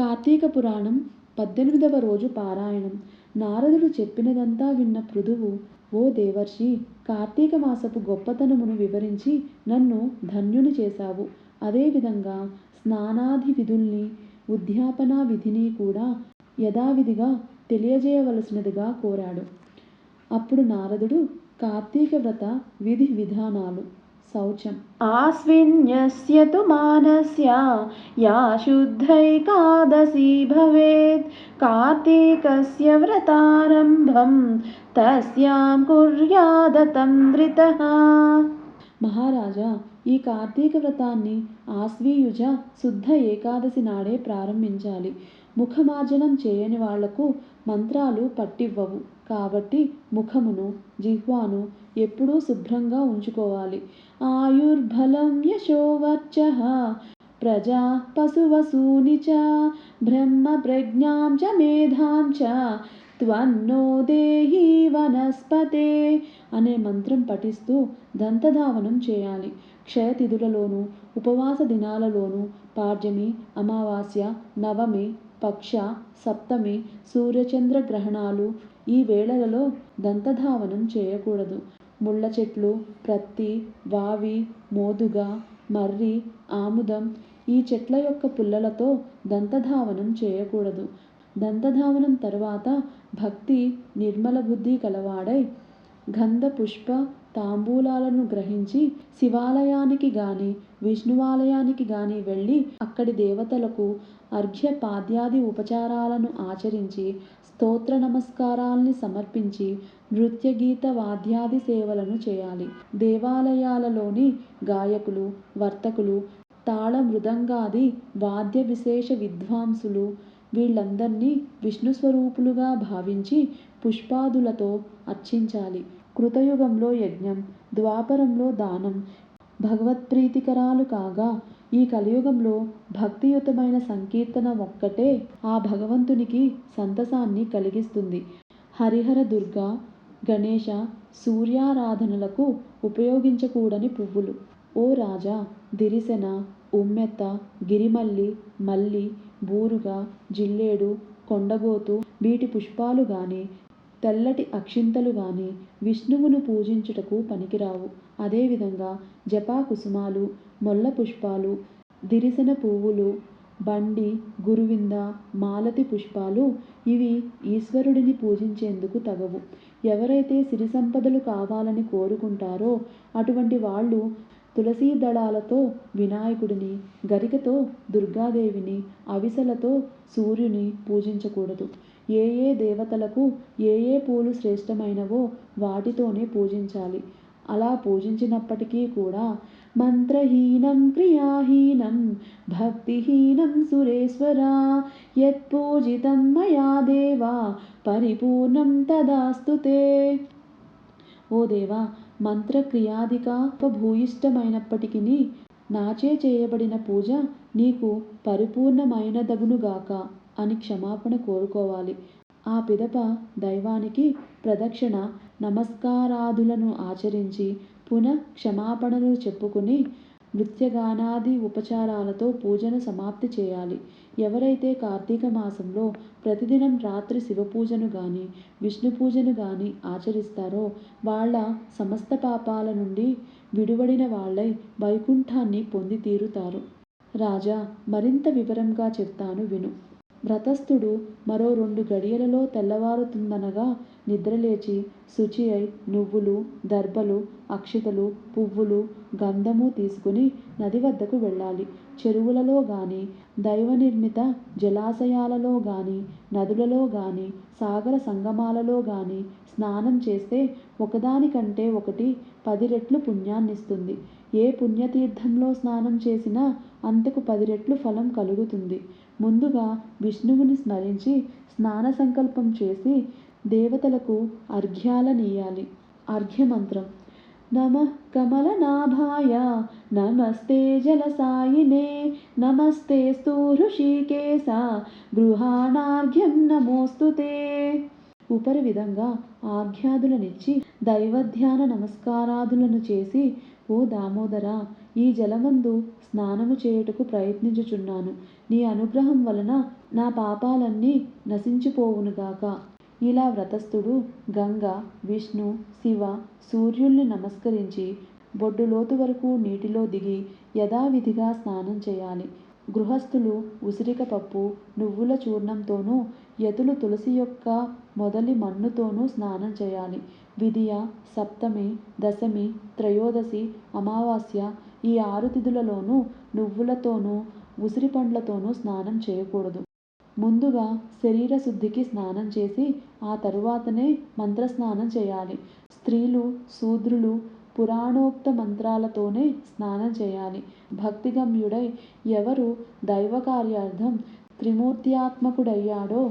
కార్తీక పురాణం పద్దెనిమిదవ రోజు పారాయణం. నారదుడు చెప్పినదంతా విన్న పృథువు ఓ దేవర్షి కార్తీక మాసపు గొప్పతనమును వివరించి నన్ను ధన్యుని చేశావు. అదేవిధంగా స్నానాది విధుల్ని ఉద్యాపనా విధిని కూడా యథావిధిగా తెలియజేయవలసినదిగా కోరాడు. అప్పుడు నారదుడు కార్తీక వ్రత విధి విధానాలు శౌచం. ఆస్విన్యస్య తు మానస్య యా శుద్ధైకాదశీ భవేత్. కార్తీకస్య వ్రతారంభం తస్యాం కుర్యాదతం ధృత. మహారాజా ఈ కార్తీక వ్రతాన్ని ఆస్వీయుజ శుద్ధ ఏకాదశి నాడే ప్రారంభించాలి. ముఖమార్జనం చేయని వాళ్ళకు మంత్రాలు పట్టివ్వవు. కాబట్టి ముఖమును జిహ్వాను ఎప్పుడూ శుభ్రంగా ఉంచుకోవాలి. ఆయుర్బలం యశోవర్చ ప్రజా పశువసూని చ బ్రహ్మ ప్రజ్ఞాం చ మేధాం చ త్వన్నో దేహి వనస్పతే అనే మంత్రం పఠిస్తూ దంతధావనం చేయాలి. క్షయతిథులలోనూ ఉపవాస దినాలలోనూ పాడ్యమి అమావాస్య నవమి పక్ష సప్తమి సూర్యచంద్ర గ్రహణాలు ఈ వేళలలో దంతధావనం చేయకూడదు. ముళ్ళ చెట్లు ప్రత్తి వావి మోదుగ మర్రి ఆముదం ఈ చెట్ల యొక్క పుల్లలతో దంతధావనం చేయకూడదు. దంతధావనం తర్వాత భక్తి నిర్మల బుద్ధి కలవాడై గంధ పుష్ప తాంబూలాలను గ్రహించి శివాలయానికి గాని విష్ణువాలయానికి గాని వెళ్ళి అక్కడి దేవతలకు అర్ఘ్యపాద్యాది ఉపచారాలను ఆచరించి స్తోత్ర నమస్కారాల్ని సమర్పించి నృత్య గీత వాద్యాది సేవలను చేయాలి. దేవాలయాలలోని గాయకులు వర్తకులు తాళ మృదంగాది వాద్య విశేష విద్వాంసులు వీళ్ళందర్నీ విష్ణు స్వరూపులుగా భావించి పుష్పాదులతో అర్చించాలి. కృతయుగంలో యజ్ఞం ద్వాపరంలో దానం భగవత్ప్రీతికరాలు కాగా ఈ కలియుగంలో భక్తియుతమైన సంకీర్తన ఒక్కటే ఆ భగవంతునికి సంతసాన్ని కలిగిస్తుంది. హరిహర దుర్గ గణేష సూర్యారాధనలకు ఉపయోగించకూడని పువ్వులు. ఓ రాజా దిరిసెన ఉమ్మెత్త గిరిమల్లి మల్లి బూరుగ జిల్లేడు కొండగోతు వీటి పుష్పాలు గాని తెల్లటి అక్షింతలు గాని విష్ణువును పూజించుటకు పనికిరావు. అదేవిధంగా జపాకుసుమాలు మొల్ల పుష్పాలు దిరిసిన పువ్వులు బండి గురువింద మాలతి పుష్పాలు ఇవి ఈశ్వరుడిని పూజించేందుకు తగవు. ఎవరైతే సిరి సంపదలు కావాలని కోరుకుంటారో అటువంటి వాళ్ళు తులసీ దళాలతో వినాయకుడిని గరికతో దుర్గాదేవిని అవిసలతో సూర్యుని పూజించకూడదు. ఏ ఏ దేవతలకు ఏ ఏ పూలు శ్రేష్టమైనవో వాటితోనే పూజించాలి. అలా పూజించినప్పటికీ కూడా మంత్రహీనం క్రియాహీనం భక్తిహీనం సురేశ్వరా యత్పూజితం మయా దేవా పరిపూర్ణం తదాస్తుతే ఓ దేవా మంత్రక్రియాదికాపభూయిష్టమైనప్పటికీ నాచే చేయబడిన పూజ నీకు పరిపూర్ణమైనదగునుగాక అని క్షమాపణ కోరుకోవాలి. ఆ పిదప దైవానికి ప్రదక్షిణ నమస్కారాదులను ఆచరించి పునః క్షమాపణలు చెప్పుకుని నృత్యగానాది ఉపచారాలతో పూజను సమాప్తి చేయాలి. ఎవరైతే కార్తీక మాసంలో ప్రతిదినం రాత్రి శివపూజను గాని విష్ణు పూజను గాని ఆచరిస్తారో వాళ్ళ సమస్త పాపాల నుండి విడువడిన వాళ్ళై వైకుంఠాన్ని పొంది తీరుతారు. రాజా మరింత వివరంగా చెప్తాను విను. వ్రతస్థుడు మరో రెండు గడియలలో తెల్లవారుతుందనగా నిద్రలేచి శుచి అయి నువ్వులు దర్భలు అక్షితలు పువ్వులు గంధము తీసుకుని నది వద్దకు వెళ్ళాలి. చెరువులలో గాని దైవ నిర్మిత జలాశయాలలో గాని నదులలో గాని సాగర సంగమాలలో గాని స్నానం చేస్తే ఒకదానికంటే ఒకటి పది రెట్లు పుణ్యాన్నిస్తుంది. ఏ పుణ్యతీర్థంలో స్నానం చేసినా అంతకు పది రెట్లు ఫలం కలుగుతుంది. ముందుగా విష్ణువుని స్మరించి స్నాన సంకల్పం చేసి దేవతలకు అర్ఘ్యాలనీయాలి. అర్ఘ్యమంత్రం. నమ కమలనాభాయ. నమస్తే జలసాయినే. నమస్తే స్తు ఋషికేశ గృహాణార్ఘ్యం నమోస్తుతే ఉపరి విధంగా ఆజ్ఞాదులనిచ్చి దైవధ్యాన నమస్కారాదులను చేసి ఓ దామోదర ఈ జలమందు స్నానము చేయుటకు ప్రయత్నించుచున్నాను. నీ అనుగ్రహం వలన నా పాపాలన్నీ నశించిపోవునుగాక ఇలా వ్రతస్థుడు గంగ విష్ణు శివ సూర్యుల్ని నమస్కరించి బొడ్డు లోతు వరకు నీటిలో దిగి యథావిధిగా స్నానం చేయాలి. గృహస్థులు ఉసిరిక పప్పు నువ్వుల చూర్ణంతోనూ యతులు తులసి యొక్క మొదలి మన్నుతోనూ స్నానం చేయాలి. విధియ సప్తమి దశమి త్రయోదశి అమావాస్య ఈ ఆరు తిథులలోనూ నువ్వులతోనూ ఉసిరి పండ్లతోనూ స్నానం చేయకూడదు. ముందుగా శరీర శుద్ధికి స్నానం చేసి ఆ తరువాతనే మంత్రస్నానం చేయాలి. స్త్రీలు శూద్రులు పురాణోక్త మంత్రాలతోనే స్నానం చేయాలి. భక్తిగమ్యుడై ఎవరు దైవ కార్యార్థం త్రిమూర్త్యాత్మకుడయ్యాడో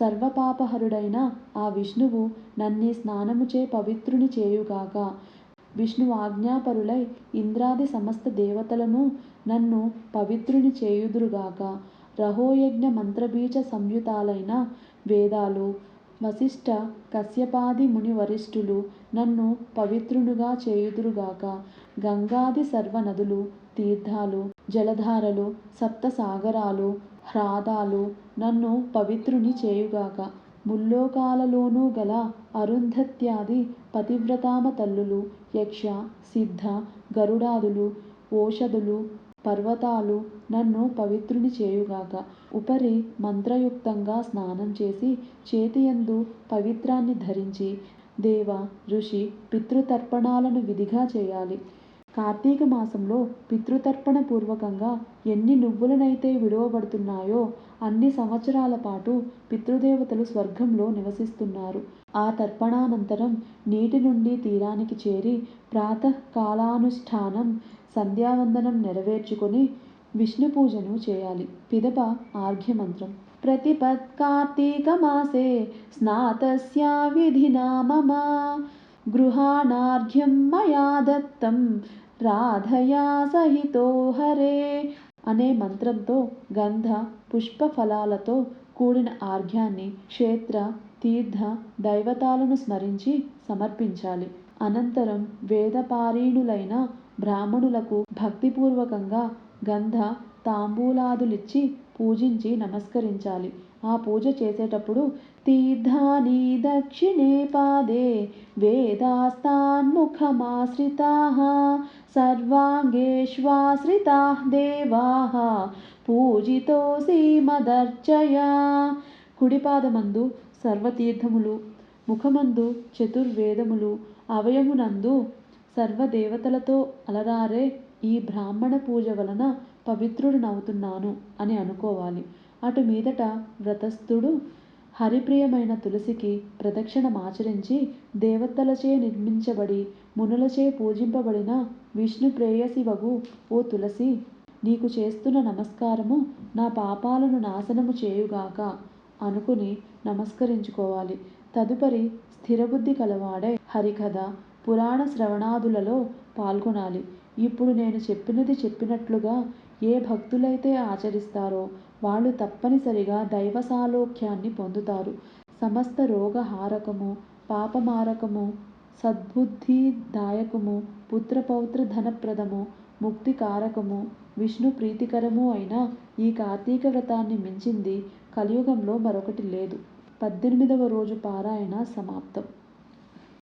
సర్వపాపహరుడైన ఆ విష్ణువు నన్నీ స్నానముచే పవిత్రుని చేయుగాక. విష్ణు ఆజ్ఞాపరులై ఇంద్రాది సమస్త దేవతలను నన్ను పవిత్రుని చేయుదురుగాక. రహోయజ్ఞ మంత్రబీజ సంయుతాలైన వేదాలు వశిష్ఠ కశ్యపాది ముని వరిష్ఠులు నన్ను పవిత్రునుగా చేయుదురుగాక. గంగాది సర్వ నదులు తీర్థాలు జలధారలు సప్త సాగరాలు హ్రాదాలు నన్ను పవిత్రుని చేయుగాక. ముల్లోకాలలోనూ గల అరుంధత్యాది పతివ్రతామ తల్లులు యక్ష సిద్ధ గరుడాదులు ఓషధులు పర్వతాలు నన్ను పవిత్రుని చేయుగాక. ఉపరి మంత్రయుక్తంగా స్నానం చేసి చేతియందు పవిత్రాన్ని ధరించి దేవ ఋషి పితృతర్పణాలను విధిగా చేయాలి. కార్తీక మాసంలో పితృతర్పణ పూర్వకంగా ఎన్ని నువ్వులనైతే విడువబడుతున్నాయో అన్ని సంవత్సరాల పాటు పితృదేవతలు స్వర్గంలో నివసిస్తున్నారు. ఆ తర్పణానంతరం నీటి నుండి తీరానికి చేరి ప్రాతకాలానుష్ఠానం సంధ్యావందనం నెరవేర్చుకొని విష్ణు పూజను చేయాలి. పిదప ఆర్ఘ్యమంత్రం. ప్రతిపత్ కార్తీక మాసే స్నాతస్యా విధినా మమ. గృహాణార్ఘ్యం మయా దత్తం రాధయా సహితో హరే అనే మంత్రంతో గంధ పుష్ప ఫలాలతో కూడిన ఆర్ఘ్యాన్ని క్షేత్ర తీర్థ దైవతాలను స్మరించి సమర్పించాలి. అనంతరం వేదపారీణులైన బ్రాహ్మణులకు భక్తిపూర్వకంగా గంధ తాంబూలాదులిచ్చి పూజించి నమస్కరించాలి. ఆ పూజ చేసేటప్పుడు తీర్థాని దక్షిణే పాదే వేదాస్తాన్ముఖమాశ్రితా సర్వాంగేష్వాశ్రితా దేవా పూజితోసి మదర్చయా. కుడిపాదమందు సర్వతీర్థములు ముఖమందు చతుర్వేదములు అవయమునందు సర్వదేవతలతో అలరారే ఈ బ్రాహ్మణ పూజ వలన పవిత్రుడినవుతున్నాను అని అనుకోవాలి. అటు మీదట వ్రతస్థుడు హరిప్రియమైన తులసికి ప్రదక్షిణమాచరించి దేవతలచే నిర్మించబడి మునులచే పూజింపబడిన విష్ణు ప్రేయసివగు ఓ తులసి నీకు చేస్తున్న నమస్కారము నా పాపాలను నాశనము చేయుగాక అనుకుని నమస్కరించుకోవాలి. తదుపరి స్థిరబుద్ధి కలవాడై హరికథ పురాణ శ్రవణాదులలో పాల్గొనాలి. ఇప్పుడు నేను చెప్పినది చెప్పినట్లుగా ఏ భక్తులైతే ఆచరిస్తారో వాళ్ళు తప్పనిసరిగా దైవ సాలోక్యాన్ని పొందుతారు. సమస్త రోగహారకము పాపమారకము సద్బుద్ధిదాయకము పుత్రపౌత్ర ధనప్రదము ముక్తికారకము విష్ణు ప్రీతికరము అయిన ఈ కార్తీక వ్రతాన్ని మించింది కలియుగంలో మరొకటి లేదు. పద్దెనిమిదవ రోజు పారాయణ సమాప్తం.